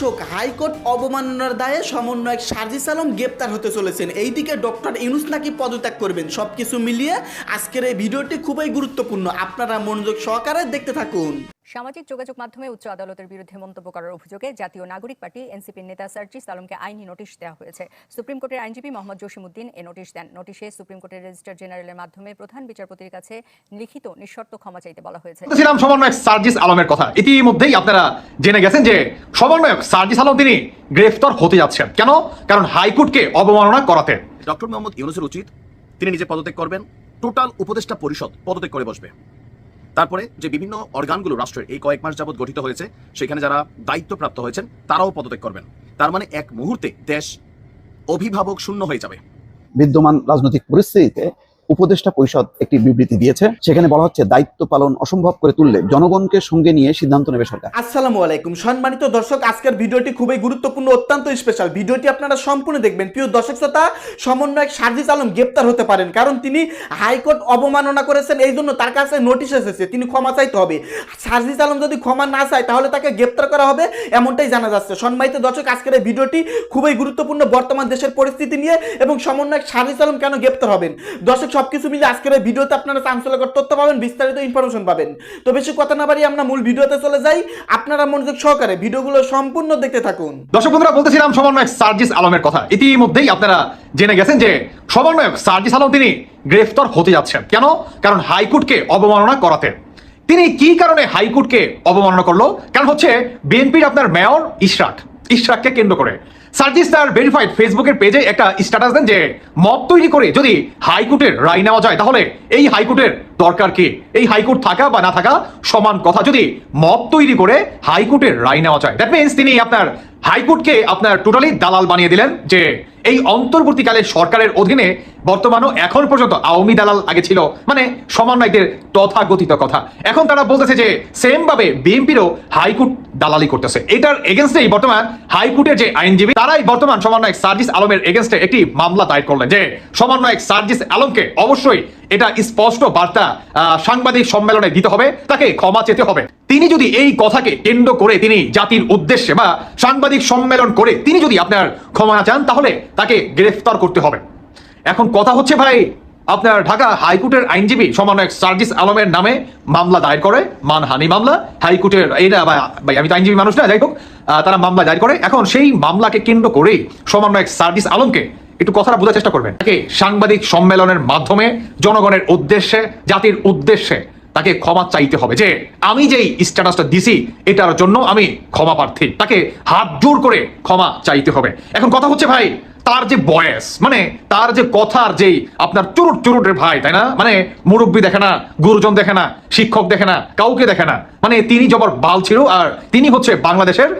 দর্শক, হাইকোর্ট অবমাননার দায়ে সমন্বয়ক সার্জিস আলম গ্রেপ্তার হতে চলেছেন। এইদিকে ডক্টর ইউনুস নাকি পদত্যাগ করবেন সব কিছু মিলিয়ে আজকের এই ভিডিওটি খুবই গুরুত্বপূর্ণ। আপনারা মনোযোগ সহকারে দেখতে থাকুন। সামাজিক যোগাযোগ মাধ্যমে উচ্চ আদালতের বিরুদ্ধে মন্তব্য করার অভিযোগে জাতীয় নাগরিক পার্টি এনসিপির নেতা সার্জিস আলমকে আইনি নোটিশ দেওয়া হয়েছে। সুপ্রিম কোর্টের আইনজীবী মোহাম্মদ জসিমউদ্দিন এ নোটিশ দেন। নোটিশে সুপ্রিম কোর্টের রেজিস্ট্রার জেনারেলের মাধ্যমে প্রধান বিচারপতির কাছে লিখিত নিঃশর্ত ক্ষমা চাইতে বলা হয়েছে। বলছিলাম সমন্বয়ক সার্জিস আলমের কথা। ইতিমধ্যেই আপনারা জেনে গেছেন যে সমন্বয়ক সার্জিস আলম তিনি গ্রেফতার হতে যাচ্ছেন। কেন? কারণ হাইকোর্টকে অবমাননা করাতে। ডক্টর মোহাম্মদ ইউনুসের উচিত তিনি নিজে পদত্যাগ করবেন। টোটাল উপদেষ্টা পরিষদ পদত্যাগ করে বসবে। তারপরে যে বিভিন্ন অর্গানগুলো রাষ্ট্রের এই কয়েক মাস যাবৎ গঠিত হয়েছে, সেখানে যারা দায়িত্বপ্রাপ্ত হয়েছেন, তারাও পদত্যাগ করবেন। তার মানে এক মুহূর্তে দেশ অভিভাবক শূন্য হয়ে যাবে। বিদ্যমান রাজনৈতিক পরিস্থিতিতে উপদেষ্টা পরিষদ একটি বিবৃতি দিয়েছে। সেখানে বলা হচ্ছে, দায়িত্ব পালন অসম্ভব করে তুললে জনগণকে সঙ্গে নিয়ে সিদ্ধান্ত নেবে সরকার। আসসালামু আলাইকুম। সম্মানিত দর্শক, আজকের ভিডিওটি খুবই গুরুত্বপূর্ণ, অত্যন্ত স্পেশাল ভিডিওটি আপনারা সম্পূর্ণ দেখবেন। প্রিয় দর্শক শ্রোতা, সমন্বয়ক সার্জিস আলম গ্রেপ্তার হতে পারেন, কারণ তিনি হাইকোর্ট অবমাননা করেছেন, এই জন্য তার কাছে নোটিশ এসেছে, তিনি ক্ষমা চাইতে হবে। সার্জিস আলম যদি ক্ষমা না চায়, তাহলে তাকে গ্রেপ্তার করা হবে, এমনটাই জানা যাচ্ছে। সম্মানিত দর্শক, আজকের এই ভিডিওটি খুবই গুরুত্বপূর্ণ বর্তমান দেশের পরিস্থিতি নিয়ে, এবং সমন্বয়ক সার্জিস আলম কেন গ্রেপ্তার হবেন? দর্শক সবকিছু মিলে আজকের এই ভিডিওতে আপনারা চাঞ্চল্যকর তথ্য পাবেন, বিস্তারিত ইনফরমেশন পাবেন। তো বেশি কথা না বাড়িয়ে আমরা মূল ভিডিওতে চলে যাই। আপনারা মনোযোগ সহকারে ভিডিওগুলো সম্পূর্ণ দেখতে থাকুন। দর্শক বন্ধুরা, বলতেছিলাম সমন্বয়ক সার্জিস আলমের কথা। ইতিমধ্যেই আপনারা জেনে গেছেন যে সমন্বয়ক সার্জিস আলম তিনি গ্রেফতার হতে যাচ্ছেন। কেন? কারণ হাইকোর্টকে অবমাননা করাতে। তিনি কি কারণে হাইকোর্টকে অবমাননা করল? কারণ হচ্ছে বিএনপির আপনার মেয়র ইশরাক। ইশরাককে কেন্দ্র করে। সার্জিস তার ভেরিফাইড ফেসবুকের পেজে একটা স্ট্যাটাস দেন যে মত তৈরি করে যদি হাইকোর্টের রায় নেওয়া যায়, তাহলে এই হাইকোর্টের দরকার কি? এই হাইকোর্ট থাকা বা না থাকা সমান কথা। যদি মত তৈরি করে হাইকোর্টের রায় নেওয়া যায় দ্যাট মিনস তিনি আপনার হাইকোর্টকে আপনার টোটালি দালাল বানিয়ে দিলেন যে এই অন্তর্বর্তীকালে সরকারের অধীনে বর্তমানও এখন পর্যন্ত আওয়ামী দালাল আগে ছিল। মানে সমন্বয়কদের তথাগতিত কথা। এখন তারা বলতেছে যে সেম ভাবে বিএনপিরও হাইকোর্ট দালালি করতেছে। এটার এগেনস্টেই বর্তমান হাইকোর্টের যে আইনজীবী, তারাই বর্তমান সমন্বয়ক সার্জিস আলমের এগেনস্টে একটি মামলা দায়ের করলেন যে সমন্বয়ক সার্জিস আলমকে অবশ্যই এটা স্পষ্ট বার্তা সাংবাদিক সম্মেলনে দিতে হবে, তাকে ক্ষমা চেতে হবে। তিনি যদি এই কথাকে কেন্দ্র করে তিনি জাতির উদ্দেশ্যে বা সাংবাদিক সম্মেলন করে তিনি যদি আপনার ক্ষমা না চান, তাহলে তাকে গ্রেফতার করতে হবে। এখন কথা হচ্ছে ভাই, আপনার ঢাকা হাইকোর্টের আইনজীবী সমন্বয়ক সার্জিস আলমের নামে মামলা দায়ের করে, মানহানি মামলা। হাইকোর্টের এইটা ভাই আমি তো আইনজীবী মানুষ না, যাই হোক তারা মামলা দায়ের করে। এখন সেই মামলাকে কেন্দ্র করেই সমন্বয়ক সার্জিস আলমকে একটু কথাটা বোঝার চেষ্টা করবেন। তাকে সাংবাদিক সম্মেলনের মাধ্যমে, জনগণের উদ্দেশ্যে, জাতির উদ্দেশ্যে তাকে ক্ষমা চাইতে হবে যে, আমি যেই স্ট্যাটাসটা দিছি, এটার জন্য আমি ক্ষমা প্রার্থী। তাকে হাত জোর করে ক্ষমা চাইতে হবে। এখন কথা হচ্ছে ভাই, তার যে বয়স মানে তার যে কথার যেই আপনার চুরুট চুরুটের ভাই, তাই না? মানে মুরব্বী দেখে না, গুরুজন দেখে না, শিক্ষক দেখে না, কাউকে দেখে না। মানে তিনি জবর বাল ছিল, আর তিনি হচ্ছে বাংলাদেশের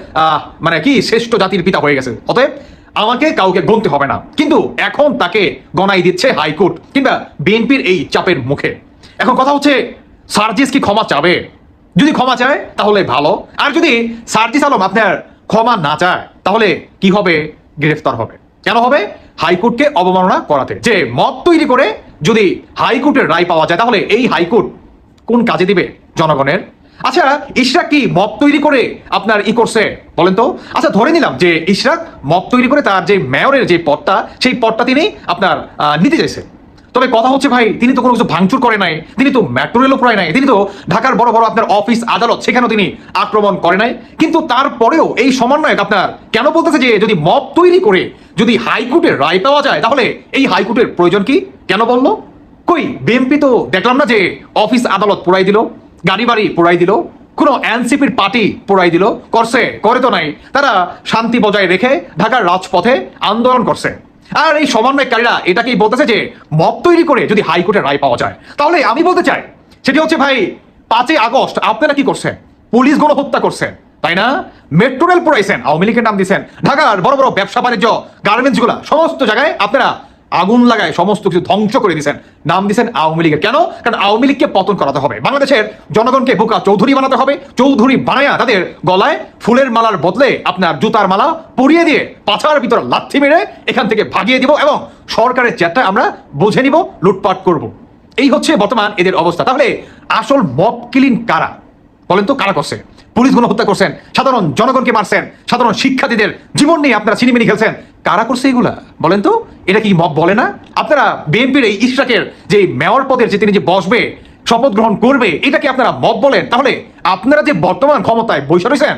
মানে কি, শ্রেষ্ঠ জাতির পিতা হয়ে গেছে। অতএব আমাকে কাউকে গণতে হবে না। কিন্তু এখন তাকে গণাই দিচ্ছে হাইকোর্ট কিংবা বিএনপির এই চাপের মুখে। এখন কথা হচ্ছে, সার্জিস কি ক্ষমা চাবে? যদি ক্ষমা চায়, তাহলে ভালো। আর যদি সার্জিস আলম আপনার ক্ষমা না চায়, তাহলে কি হবে? গ্রেফতার হবে। কেন হবে? হাইকোর্টকে অবমাননা করাতে। যে মত তৈরি করে যদি হাইকোর্টের রায় পাওয়া যায়, তাহলে এই হাইকোর্ট কোন কাজে দিবে জনগণের? আচ্ছা ইশরাক কি মত তৈরি করে আপনার ই করছে? বলেন তো। আচ্ছা ধরে নিলাম যে ইশরাক মত তৈরি করে তার যে মেয়রের যে পদটা, সেই পদটা তিনি আপনার নিতে চাইছে। তবে কথা হচ্ছে ভাই, তিনি তো কোনো কিছু ভাঙচুর করে নাই, তিনি তো মেট্রো রেলও প্রায় নাই, তিনি তো ঢাকার বড় বড় আপনার অফিস আদালত, সেখানেও তিনি আক্রমণ করে নাই। কিন্তু তারপরেও এই সমন্বয়ক আপনার কেন বলতেছে যে যদি মব তৈরি করে যদি হাইকোর্টের রায় পাওয়া যায়, তাহলে এই হাইকোর্টের প্রয়োজন কি? কেন বলল? কই, বিএমপি তো দেখলাম না যে অফিস আদালত পোড়াই দিল। গাড়ি বাড়ি পোড়াই দিল, কোনো এনসিপির পার্টি পোড়াই দিল, করছে, করে তো নাই। তারা শান্তি বজায় রেখে ঢাকার রাজপথে আন্দোলন করছে। আর এই সমন্বয়কারীরা এটাকেই বলতেছে যে, মব তৈরি করে যদি হাইকোর্টের রায় পাওয়া যায়, তাহলে আমি বলতে চাই, সেটি হচ্ছে ভাই, পাঁচই আগস্ট আপনারা কি করছেন? পুলিশ গণহত্যা করছেন তাই না? মেট্রো রেল পড়াইছেন, আওয়ামী লীগের নাম দিয়েছেন ঢাকার বড় বড় ব্যবসা বাণিজ্য গার্মেন্টসগুলা, সমস্ত জায়গায় আপনারা আগুন লাগায় সমস্ত কিছু ধ্বংস করে দিয়েছেন। নাম দিয়েছেন আওয়ামী লীগের। কেন? কারণ আওয়ামী লীগকে পতন করাতে হবে। বাংলাদেশের জনগণকে বোকা চৌধুরী বানাতে হবে। চৌধুরী বানায়া তাদের গলায় ফুলের মালার বদলে আপনার জুতার মালা পরিয়ে দিয়ে পাছার ভিতর লাথি মেরে এখান থেকে ভাগিয়ে দিব এবং সরকারের চেয়ারটা আমরা বুঝে নিব, লুটপাট করব। এই হচ্ছে বর্তমান এদের অবস্থা। তাহলে আসল মব কিলিন কারা? বলেন তো কারা করছে? পুলিশ হত্যা করছেন, সাধারণ জনগণকে মারছেন, সাধারণ শিক্ষার্থীদের জীবন নিয়ে আপনারা সিনেমিনি খেলছেন। কারা করছে এগুলা? বলেন তো, এটা কি মব বলে না? আপনারা বিএনপির এই ইশরাকের যে মেয়র পদের যে তিনি যে বসবে, শপথ গ্রহণ করবে, এটাকে আপনারা মব বলেন। তাহলে আপনারা যে বর্তমান ক্ষমতায় বৈশা রয়েছেন,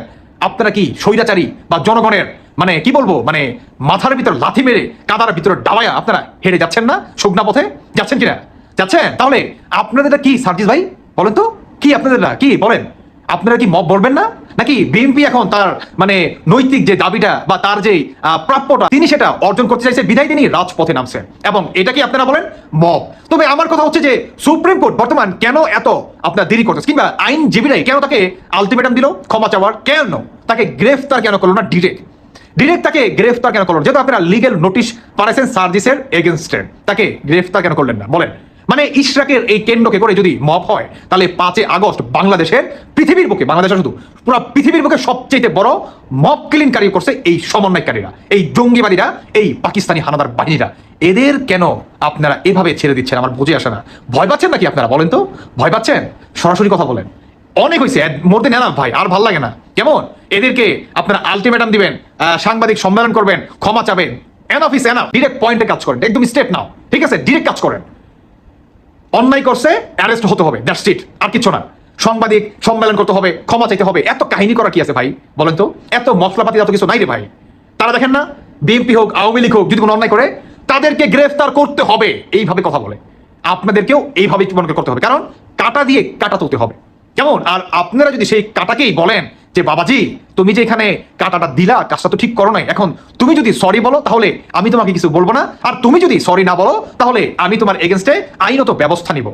আপনারা কি স্বৈরাচারী বা জনগণের মানে কি বলব মানে মাথার ভিতর লাথি মেরে, কাদার ভিতরে ডাবায়া আপনারা হেরে যাচ্ছেন না, শুকনা পথে যাচ্ছেন কিনা? যাচ্ছেন? তাহলে আপনাদের কি, সার্জিস ভাই? বলেন তো, কি আপনাদের কি? বলেন। আপনারা কি মব বলবেন না? নাকি বিএনপি এখন তার মানে নৈতিক যে দাবিটা বা তার যে প্রাপ্যটা, তিনি সেটা অর্জন করতে চাইছে বিধায় তিনি রাজপথে নামছেন। এবং এটা কি আপনারা বলেন? মব। তবে আমার কথা হচ্ছে যে, সুপ্রিম কোর্ট বর্তমান কেন এত আপনার দেরি করতেছে? কিংবা আইনজীবীরাই কেন তাকে আলটিমেটাম দিল, ক্ষমা চাওয়ার? কেন? তাকে গ্রেফতার কেন করল না ডিরেক্ট ডিরেক্ট তাকে গ্রেফতার কেন করলেন যেহেতু আপনারা লিগেল নোটিশ পাঠাইছেন সার্জিসের এগেনস্টে তাকে গ্রেফতার কেন করলেন না? বলেন। মানে ইশরাকের এই কেন্দ্রকে করে যদি মপ হয়, তাহলে পাঁচই আগস্ট বাংলাদেশের পৃথিবীর বুকে, বাংলাদেশের শুধু পুরো পৃথিবীর বুকে সবচেয়ে বড় মব কিলিংকারী করছে এই সমন্বয়কারীরা, এই জঙ্গিবাদীরা, এই পাকিস্তানি হানাদার বাহিনীরা। এদের কেন আপনারা এভাবে ছেড়ে দিচ্ছেন আমার বুঝে আসে না। ভয় পাচ্ছেন নাকি আপনারা বলেন তো? ভয় পাচ্ছেন? সরাসরি কথা বলেন। অনেক হয়েছে মোর দেন ভাই, আর ভালো লাগে না। কেমন? এদেরকে আপনারা আলটিমেটাম দিবেন সাংবাদিক সম্মেলন করবেন, ক্ষমা চাবেন। এনাফ ইস এনাফ ডিরেক্ট পয়েন্টে কাজ করেন, একদম স্টেপ নাও ঠিক আছে? ডিরেক্ট কাজ করেন। অন্যায় করছে অ্যারেস্ট হতে হবে দ্যাটস ইট আর কিছু না। সাংবাদিক, সম্মেলন করতে হবে, ক্ষমা চাইতে হবে, এত কাহিনী করা কি আছে ভাই? বলেন তো, এত মশলাপাতি এত কিছু নাই রে ভাই। তারা দেখেন না, বিএনপি হোক, আওয়ামী লীগ হোক, যদি কোনো অন্যায় করে, তাদেরকে গ্রেফতার করতে হবে, এইভাবে কথা বলে। আপনাদেরকেও এইভাবে মনে করতে হবে, কারণ কাটা দিয়ে কাটা তুলতে হবে। কেমন? আর আপনারা যদি সেই কাটাকেই বলেন যে, বাবাজি, তুমি যে এখানে কাটাটা দিলা, কাজটা তো ঠিক করো নাই। এখন তুমি যদি সরি বলো, তাহলে আমি তোমাকে কিছু বলব না। আর তুমি যদি সরি না বলো, তাহলে আমি তোমার এগেনস্টে আইনত ব্যবস্থা নিব।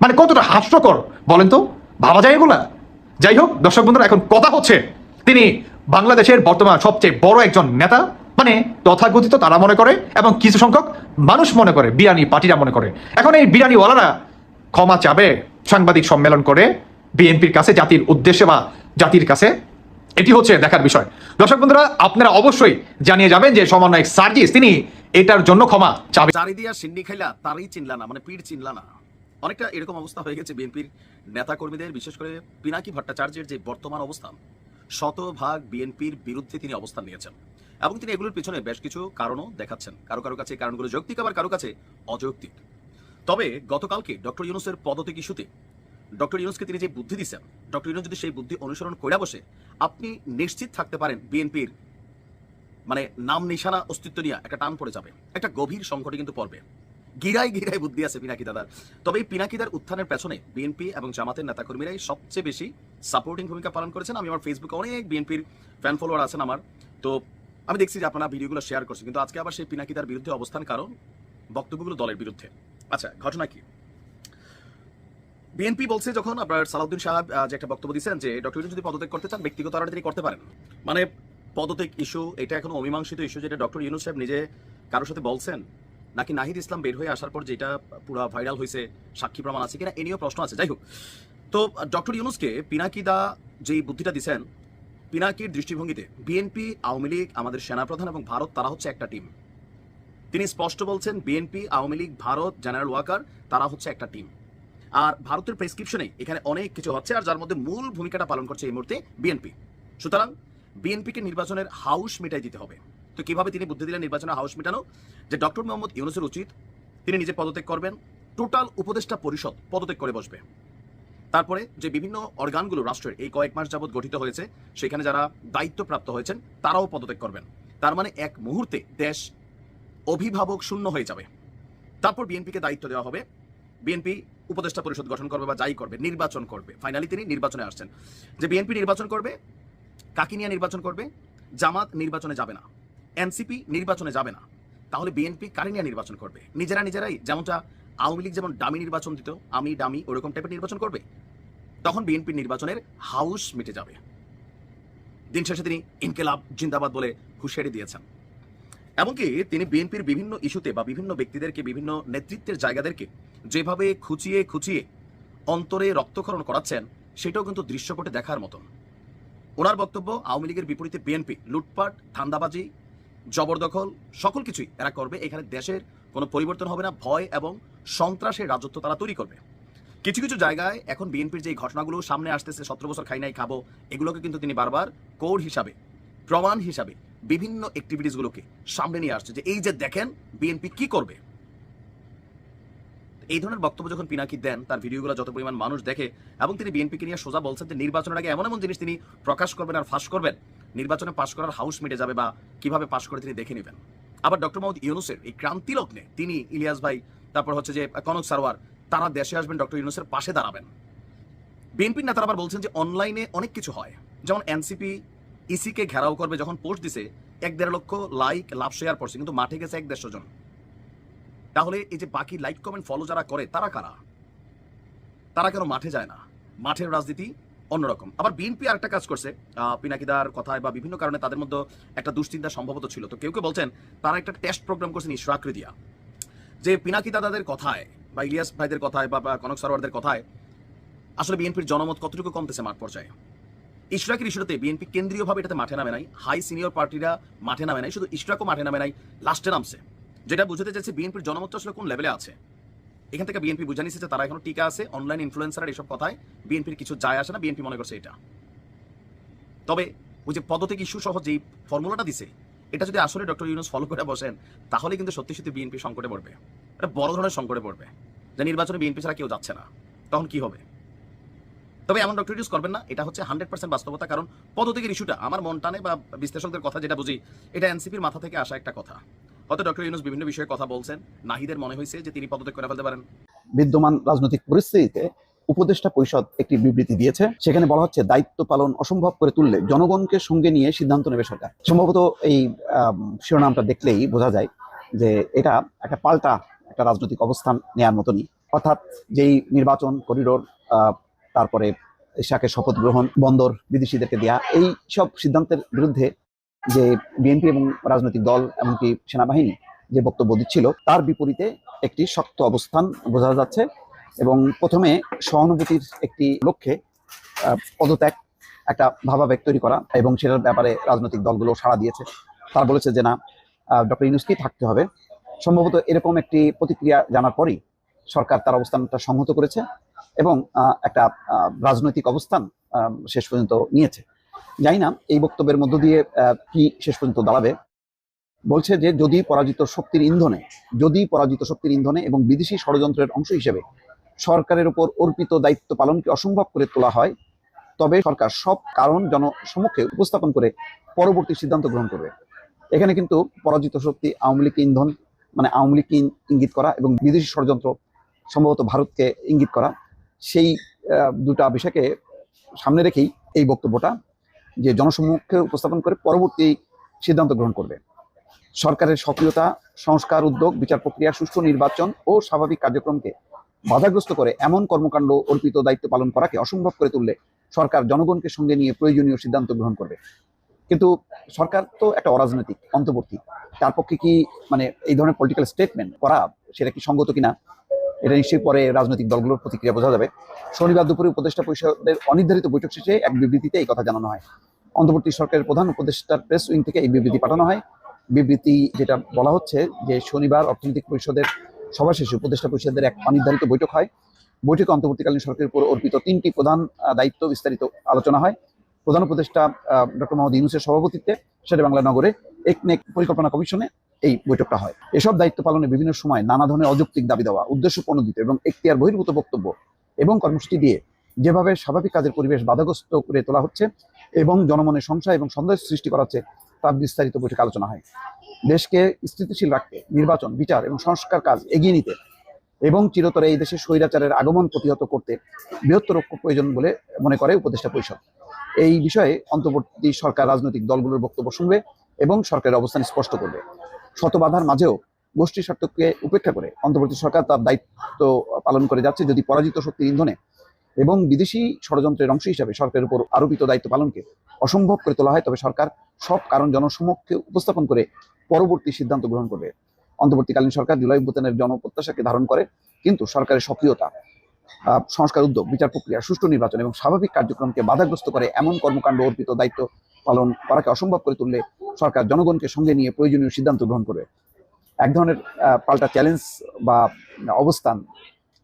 মানে কতটা হাস্যকর, বলেন তো। ভাবা যায় এগুলা? যাই হোক, দর্শক বন্ধুরা, এখন কথা হচ্ছে, তিনি বাংলাদেশের বর্তমান সবচেয়ে বড় একজন নেতা। মানে তথাকথিত তারা মনে করে এবং কিছু সংখ্যক মানুষ মনে করে বিরানি পার্টিরা মনে করে। এখন এই বিরানিওয়ালারা ক্ষমা চাবে, সাংবাদিক সম্মেলন করে বিএনপির কাছে, জাতির উদ্দেশ্যে বা জাতির কাছে, এটি হচ্ছে দেখার বিষয়। দর্শক বন্ধুরা, আপনারা অবশ্যই জানিয়ে যাবেন যে সমন্বয়ক সার্জিস, তিনি এটার জন্য ক্ষমা চাবে চারি দিয়া সিন্নি খাইলা, তারই চিনলা না মানে পিড় চিনলা না। অনেকটা এরকম অবস্থা হয়ে গেছে বিএনপির নেতা কর্মীদের বিশেষ করে পিনাকি ভট্টাচার্যের যে বর্তমান অবস্থান। শতভাগ বিএনপির বিরুদ্ধে তিনি অবস্থান নিয়েছেন। এবং তিনি এগুলোর পিছনে বেশ কিছু কারণও দেখাচ্ছেন। কারও কারও কাছে কারণগুলো যৌক্তিক, আবার কারও কাছে অযৌক্তিক। তবে গতকালকে ডক্টর ইউনুসের পদত্যাগ ইস্যুতে ডক্টর ইউনুসকে তিনি যে বুদ্ধি দিচ্ছেন, ডক্টর ইউনুস যদি সেই বুদ্ধি অনুসরণ করে বসে, আপনি নিশ্চিত থাকতে পারেন বিএনপির মানে নাম নিশানা অস্তিত্ব নিয়ে একটা টান পড়ে যাবে। একটা গভীর সংকটে কিন্তু পড়বে। গিরাই গিরাই বুদ্ধি আছে পিনাকি দাদার। তবে এই পিনাকিদার উত্থানের পেছনে বিএনপি এবং জামাতের নেতাকর্মীরাই সবচেয়ে বেশি সাপোর্টিং ভূমিকা পালন করেছেন। আমি আমার ফেসবুকে অনেক বিএনপির ফ্যান ফলোয়ার আছেন আমার। তো আমি দেখছি যে আপনারা ভিডিওগুলো শেয়ার করছেন, কিন্তু আজকে আবার সেই পিনাকিদার বিরুদ্ধে অবস্থান কারণ বক্তব্যগুলো দলের বিরুদ্ধে। আচ্ছা ঘটনা কি? বিএনপি বলছে যখন আপনার সালাউদ্দিন সাহেব যে একটা বক্তব্য দিচ্ছেন যে ডক্টর যদি পদত্যাগ করতে চান, ব্যক্তিগত আড়ালে তিনি করতে পারেন। মানে পদত্যাগ ইস্যু এটা এখন অমীমাংসিত ইস্যু যেটা ডক্টর ইউনুস সাহেব নিজে কারোর সাথে বলছেন, নাকি নাহিদ ইসলাম বের হয়ে আসার পর যেটা পুরো ভাইরাল হয়েছে, সাক্ষী প্রমাণ আছে কিনা, এ নিয়েও প্রশ্ন আছে। যাই হোক, তো ডক্টর ইউনুসকে পিনাকিদা যেই বুদ্ধিটা দিচ্ছেন পিনাকির দৃষ্টিভঙ্গিতে বিএনপি আওয়ামী লীগ, আমাদের সেনাপ্রধান এবং ভারত, তারা হচ্ছে একটা টিম তিনি স্পষ্ট বলছেন বিএনপি আওয়ামী লীগ, ভারত জেনারেল ওয়াকার তারা হচ্ছে একটা টিম আর ভারতের প্রেসক্রিপশনে এখানে অনেক কিছু হচ্ছে, আর যার মধ্যে মূল ভূমিকাটা পালন করছে এই মুহূর্তে বিএনপি সুতরাং বিএনপিকে নির্বাচনের হাউস মিটাই দিতে হবে। তো কীভাবে তিনি বুদ্ধি দিলেন নির্বাচনের হাউস মেটানো? যে ডক্টর মোহাম্মদ ইউনুসের উচিত, তিনি নিজে পদত্যাগ করবেন, টোটাল উপদেষ্টা পরিষদ পদত্যাগ করে বসবে। তারপরে যে বিভিন্ন অর্গানগুলো রাষ্ট্রের, এই কয়েক মাস যাবৎ গঠিত হয়েছে, সেখানে যারা দায়িত্বপ্রাপ্ত হয়েছেন, তারাও পদত্যাগ করবেন। তার মানে এক মুহূর্তে দেশ অভিভাবক শূন্য হয়ে যাবে। তারপর বিএনপিকে দায়িত্ব দেওয়া হবে। বিএনপি উপদেষ্টা পরিষদ গঠন করবে বা যাই করবে, নির্বাচন করবে। ফাইনালি তিনি নির্বাচনে আসছেন। যে বিএনপি নির্বাচন করবে, কাকে নিয়ে নির্বাচন করবে? জামাত নির্বাচনে যাবে না। এনসিপি নির্বাচনে যাবে না। তাহলে বিএনপি কারে নিয়ে নির্বাচন করবে? নিজেরা নিজেরাই, যেমনটা আওয়ামী লীগ যেমন ডামি নির্বাচন দিত, আমি ডামি ওরকম টাইপের নির্বাচন করবে? তখন বিএনপি নির্বাচনের হাউস মিটে যাবে। দিন শেষে তিনি ইনকেলাব, জিন্দাবাদ বলে হুঁশিয়ারি দিয়েছেন। এমনকি তিনি বিএনপির বিভিন্ন ইস্যুতে বা বিভিন্ন ব্যক্তিদেরকে, বিভিন্ন নেতৃত্বের জায়গাদেরকে যেভাবে খুঁচিয়ে খুঁচিয়ে অন্তরে রক্তক্ষরণ করাচ্ছেন, সেটাও কিন্তু দৃশ্যপটে দেখার মতন। ওনার বক্তব্য, আওয়ামী লীগের বিপরীতে বিএনপি লুটপাট, ধান্দাবাজি, জবরদখল, সকল কিছুই এরা করবে। এখানে দেশের কোনো পরিবর্তন হবে না, ভয় এবং সন্ত্রাসের রাজত্ব তারা তৈরি করবে। কিছু কিছু জায়গায় এখন বিএনপির যে ঘটনাগুলো সামনে আসতেছে, সতেরো বছর খাই নাই, খাব, এগুলোকে কিন্তু তিনি বারবার কোর হিসাবে, প্রমাণ হিসাবে বিভিন্ন অ্যাক্টিভিটিসগুলোকে সামনে নিয়ে আসছে যে এই যে দেখেন বিএনপি কি করবে। এই ধরনের বক্তব্য যখন পিনাকি দেন, তার ভিডিওগুলো যত পরিমাণ মানুষ দেখে, এবং তিনি বিএনপিকে নিয়ে সোজা বলছেন যে নির্বাচনের আগে এমন এমন জিনিস তিনি প্রকাশ করবেন আর ফাঁস করবেন, নির্বাচনে পাশ করার হাউস মিটে যাবে বা কীভাবে পাশ করে তিনি দেখে নেবেন। আবার ডক্টর মোহাম্মদ ইউনুসের এই ক্রান্তি লগ্নে তিনি, ইলিয়াস ভাই, তারপর হচ্ছে যে কনক সারোয়ার, তারা দেশে আসবেন, ডক্টর ইউনুসের পাশে দাঁড়াবেন। বিএনপির নেতারা আবার বলছেন যে অনলাইনে অনেক কিছু হয়। যেমন এনসিপি, ইসিকে ঘেরাও করবে যখন পোস্ট দিছে, এক দেড় লক্ষ লাইক, লাভ, শেয়ার পড়ছে কিন্তু মাঠে গেছে এক দেড়শো জন। তাহলে এই যে বাকি লাইক কমেন্ট ফলো যারা করে, তারা কারা? তারা কেন মাঠে যায় না? মাঠের রাজনীতি অন্যরকম। আবার বিএনপি আরেকটা কাজ করছে। পিনাকিদার কথায় বা বিভিন্ন কারণে তাদের মধ্যে একটা দুশ্চিন্তা সম্ভবত ছিল। তো কেউ কেউ বলছেন, তারা একটা টেস্ট প্রোগ্রাম করছেন ইশরাকৃ দিয়া যে পিনাকি দাদাদের কথায় বা ইলিয়াস ভাইদের কথায় বা কনক সরোয়ারদের কথায়, আসলে বিএনপির জনমত কতটুকু কমতেছে মাঠ পর্যায়ে? ইশরাকের ইস্যুতে বিএনপি কেন্দ্রীয়ভাবে এটাতে মাঠে নামে নাই হাই সিনিয়র পার্টিরা মাঠে নামে নাই, শুধু ইশরাকও মাঠে নামে নাই লাস্টে নামছে। যেটা বুঝতে চাইছে বিএনপির জনমত আসলে কোন লেভেলে আছে? এখান থেকে বিএনপি বুঝে নিচ্ছে যে তারা এখনও টিকা আছে অনলাইন ইনফ্লুয়েন্সার এসব কথায় বিএনপির কিছু যায় আসে না, বিএনপি মনে করছে এটা। তবে ওই যে পদত্যাগ ইস্যু সহ যেই ফর্মুলাটা দিছে, এটা যদি আসলে ডক্টর ইউনুস ফলো করে বসেন তাহলে কিন্তু সত্যি সত্যি বিএনপি সংকটে পড়বে। এটা বড় ধরনের সংকটে পড়বে, যে নির্বাচনে বিএনপি ছাড়া কেউ যাচ্ছে না। তখন কি হবে? তবে এমন ডক্টর ইউনুস করবেন না, এটা হচ্ছে হান্ড্রেড পার্সেন্ট বাস্তবতা, কারণ পদত্যাগের ইস্যুটা আমার মন টানে বা বিশ্লেষকদের কথা যেটা বুঝি, এটা এনসিপির মাথা থেকে আসা একটা কথা। হয়তো ডক্টর ইউনুস বিভিন্ন বিষয়ে কথা বলছেন। নাহিদের মনে হয়েছে যে তিনি পদত্যাগ করে ফেলতে পারেন। বিদ্যমান রাজনৈতিক পরিস্থিতিতে উপদেষ্টা পরিষদ একটি বিবৃতি দিয়েছে। সেখানে বলা হচ্ছে, দায়িত্ব পালন অসম্ভব করে তুললে জনগণকে সঙ্গে নিয়ে সিদ্ধান্ত নেবে সরকার। সম্ভবত এই শিরোনামটা দেখলেই বোঝা যায় যে এটা একটা পাল্টা একটা রাজনৈতিক অবস্থান নেয়ার মতনই। অর্থাৎ যেই নির্বাচন করিডোর তারপরে শাকে শপথ গ্রহণ, বন্দর বিদেশিদেরকে দেয়া, এই সব সিদ্ধান্তের বিরুদ্ধে যে বিএনপি এবং রাজনৈতিক দল, এমনকি সেনাবাহিনী যে বক্তব্য দিচ্ছিল, তার বিপরীতে একটি শক্ত অবস্থান বোঝা যাচ্ছে এবং প্রথমে সহানুভূতির একটি লক্ষ্যে পদত্যাগ একটা ভাবাবেগ তৈরি করা এবং সেটার ব্যাপারে রাজনৈতিক দলগুলো সাড়া দিয়েছে। তারা বলেছে যে, না ডক্টর ইউনুসকেই থাকতে হবে। সম্ভবত এরকম একটি প্রতিক্রিয়া জানার পরেই সরকার তার অবস্থানটা সংহত করেছে এবং একটা রাজনৈতিক অবস্থান শেষ পর্যন্ত নিয়েছে। জানি না, এই বক্তব্যের মধ্য দিয়ে কি শেষ পর্যন্ত দাঁড়াবে। বলছে যে, যদি পরাজিত শক্তির ইন্ধনে, যদি পরাজিত শক্তির ইন্ধনে এবং বিদেশি ষড়যন্ত্রের অংশ হিসেবে সরকারের উপর অর্পিত দায়িত্ব পালনকে অসম্ভব করে তোলা হয়, তবে সরকার সব কারণ জনসমক্ষে উপস্থাপন করে পরবর্তী সিদ্ধান্ত গ্রহণ করবে। এখানে কিন্তু পরাজিত শক্তি আওয়ামী লীগ ইন্ধন মানে আওয়ামী লীগকে ইঙ্গিত করা এবং বিদেশি ষড়যন্ত্র, সম্ভবত ভারতকে ইঙ্গিত করা, সেই দুটা বিষয়কে সামনে রেখেই এই বক্তব্যটা যে জনসমক্ষে উপস্থাপন করে পরবর্তী সিদ্ধান্ত গ্রহণ করবে। সরকারের সক্রিয়তা, সংস্কার উদ্যোগ, বিচার প্রক্রিয়া, সুষ্ঠু নির্বাচন ও স্বাভাবিক কার্যক্রমকে বাধাগ্রস্ত করে এমন কর্মকাণ্ড অর্পিত দায়িত্ব পালন করাকে অসম্ভব করে তুললে সরকার জনগণকে সঙ্গে নিয়ে প্রয়োজনীয় সিদ্ধান্ত গ্রহণ করবে। কিন্তু সরকার তো একটা অরাজনৈতিক, অন্তর্বর্তী। তার পক্ষে কি মানে এই ধরনের পলিটিক্যাল স্টেটমেন্ট করা সেটা কি সঙ্গত কিনা এটা নিশ্চয়ই পরে রাজনৈতিক দলগুলোর প্রতিক্রিয়া বোঝা যাবে। শনিবার দুপুরে উপদেষ্টা পরিষদের অনির্ধারিত বৈঠক শেষে এক বিবৃতিতে এই কথা জানানো হয়। অন্তর্বর্তী সরকারের প্রধান উপদেষ্টার প্রেস উইং থেকে এই বিবৃতি পাঠানো হয়। বিবৃতি যেটা বলা হচ্ছে যে শনিবার অর্থনৈতিক পরিষদের সভা শেষে উপদেষ্টা পরিষদের এক অনির্ধারিত বৈঠক হয়। বৈঠকে অন্তর্বর্তীকালীন সরকারের উপর অর্পিত তিনটি প্রধান দায়িত্ব বিস্তারিত আলোচনা হয়। প্রধান উপদেষ্টা ডক্টর মোহাম্মদ ইউনুসের সভাপতিত্বে সেটা বাংলা নগরে একনেক পরিকল্পনা কমিশনে এই বৈঠকটা হয়। এসব দায়িত্ব পালনে বিভিন্ন সময় নানা ধরনের অযৌক্তিক দাবি দেওয়া উদ্দেশ্য প্রণোদিত এবং এখতিয়ার বহির্ভূত বক্তব্য এবং কর্মসূচি দিয়ে যেভাবে স্বাভাবিক কাজের পরিবেশ বাধাগ্রস্ত করে তোলা হচ্ছে এবং জনমনে সংশয় এবং সন্দেহ সৃষ্টি করা হচ্ছে তার বিস্তারিত বৈঠকে আলোচনা হয়। দেশকে স্থিতিশীল রাখতে নির্বাচন, বিচার এবং সংস্কার কাজ এগিয়ে নিতে এবং চিরতরে এই দেশে স্বৈরাচারের আগমন প্রতিহত করতে বৃহত্তর প্রয়োজন বলে মনে করে উপদেষ্টা পরিষদ। এই বিষয়ে অন্তর্বর্তী সরকার রাজনৈতিক দলগুলোর বক্তব্য শুনবে এবং সরকারের অবস্থান স্পষ্ট করবে। শত বাধার মাঝেও গোষ্ঠী স্বার্থকে উপেক্ষা করে। অন্তর্বর্তী সরকার তার দায়িত্ব পালন করে যাচ্ছে যদি পরাজিত শক্তির ইন্ধনে। এবং বিদেশি ষড়যন্ত্রের অংশ হিসাবে সরকারের উপর আরোপিত দায়িত্ব পালনকে অসম্ভব করে তোলা হয়। তবে সরকার সব কারণ জনসমক্ষে উপস্থাপন করে পরবর্তী সিদ্ধান্ত গ্রহণ করবে। অন্তর্বর্তীকালীন সরকার জুলাই অভ্যুত্থানের জনপ্রত্যাশাকে ধারণ করে, কিন্তু সরকারের সক্রিয়তা সংস্কার উদ্যোগ, বিচার প্রক্রিয়া, সুষ্ঠু নির্বাচন এবং স্বাভাবিক কার্যক্রমকে বাধাগ্রস্ত করে এমন কর্মকাণ্ড অর্পিত দায়িত্ব পালন করাকে অসম্ভব করে তুললে সরকার জনগণকে সঙ্গে নিয়ে প্রয়োজনীয় সিদ্ধান্ত গ্রহণ করবে। এক ধরনের পাল্টা চ্যালেঞ্জ বা অবস্থান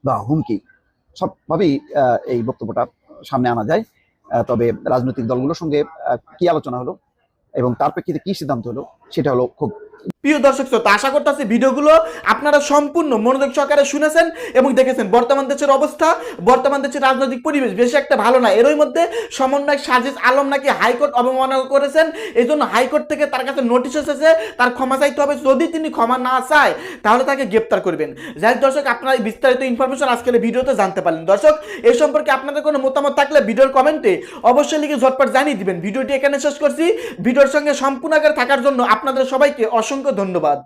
বা হুমকি সবভাবেই এই বক্তব্যটা সামনে আনা যায়। তবে রাজনৈতিক দলগুলোর সঙ্গে কি আলোচনা হলো এবং তার প্রেক্ষিতে কি সিদ্ধান্ত হলো সেটা হলো খুব প্রিয় দর্শক শ্রোতা, আশা করতেছি ভিডিওগুলো আপনারা সম্পূর্ণ মনোযোগ সহকারে শুনেছেন এবং দেখেছেন। বর্তমান দেশের অবস্থা, বর্তমান দেশের রাজনৈতিক পরিবেশ বেশি একটা ভালো না। এরই মধ্যে সমন্বয়ক সাজিদ আলম নাকি হাইকোর্ট অবমাননা করেছেন। এই জন্য হাইকোর্ট থেকে তার কাছে নোটিশ এসেছে, তার ক্ষমা চাইতে হবে। যদি তিনি ক্ষমা না চায়, তাহলে তাকে গ্রেপ্তার করবেন। যাই দর্শক, আপনারা বিস্তারিত ইনফরমেশন আজকের ভিডিওতে জানতে পারলেন। দর্শক এই সম্পর্কে আপনাদের কোনো মতামত থাকলে ভিডিওর কমেন্টে অবশ্যই লিখে ঝটপট জানিয়ে দিবেন। ভিডিওটি এখানে শেষ করছি। ভিডিওর সঙ্গে সম্পূর্ণ আকারে থাকার জন্য আপনাদের সবাইকে অসংখ্য ধন্যবাদ।